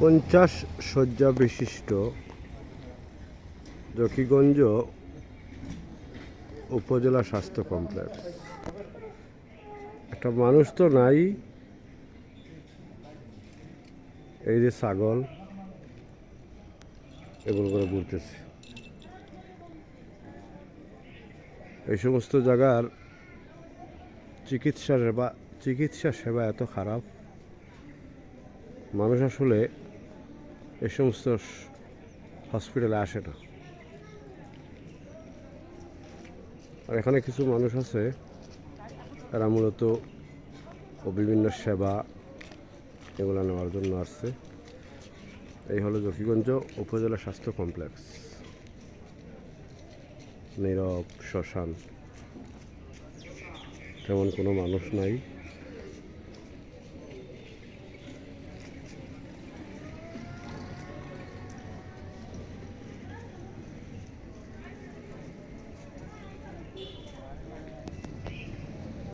পঞ্চাশ শয্যা বিশিষ্ট জকিগঞ্জ উপজেলা স্বাস্থ্য কমপ্লেক্স। একটা মানুষ তো নাই। এই যে ছাগল, এগুলো করে ঘুরতেছে। এই সমস্ত জায়গার চিকিৎসা সেবা চিকিৎসা সেবা এত খারাপ। মানুষ আসলে এই সমস্ত হসপিটালে আসে না। আর এখানে কিছু মানুষ আছে, তারা মূলত বিভিন্ন সেবা এগুলো নেওয়ার জন্য আসছে। এই হলো জকিগঞ্জ উপজেলা স্বাস্থ্য কমপ্লেক্স। নীরব, শ্মশান। তেমন কোনো মানুষ নাই।